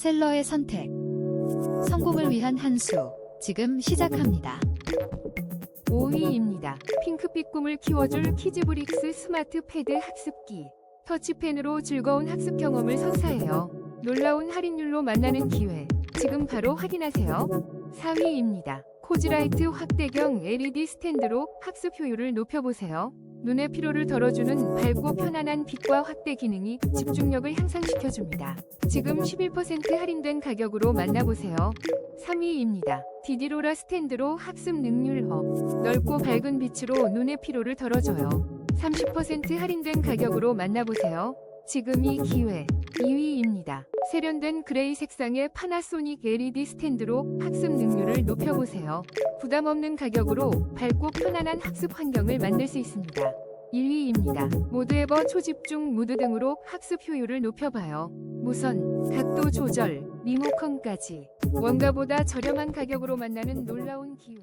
셀러의 선택. 성공을 위한 한 수. 지금 시작합니다. 5위입니다. 핑크빛 꿈을 키워줄 키즈브릭스 스마트 패드 학습기. 터치펜으로 즐거운 학습 경험을 선사해요. 놀라운 할인율로 만나는 기회. 지금 바로 확인하세요. 4위입니다. 코지라이트 확대경 LED 스탠드로 학습 효율을 높여보세요. 눈의 피로를 덜어주는 밝고 편안한 빛과 확대 기능이 집중력을 향상시켜줍니다. 지금 11% 할인된 가격으로 만나보세요. 3위입니다. 디디로라 스탠드로 학습 능률 업. 넓고 밝은 빛으로 눈의 피로를 덜어줘요. 30% 할인된 가격으로 만나보세요. 지금이 기회. 2위입니다. 세련된 그레이 색상의 파나소닉 LED 스탠드로 학습 능률을 높여보세요. 부담 없는 가격으로 밝고 편안한 학습 환경을 만들 수 있습니다. 1위입니다. 모드에버 초집중 무드 등으로 학습 효율을 높여봐요. 무선, 각도 조절, 리모컨까지 원가보다 저렴한 가격으로 만나는 놀라운 기회.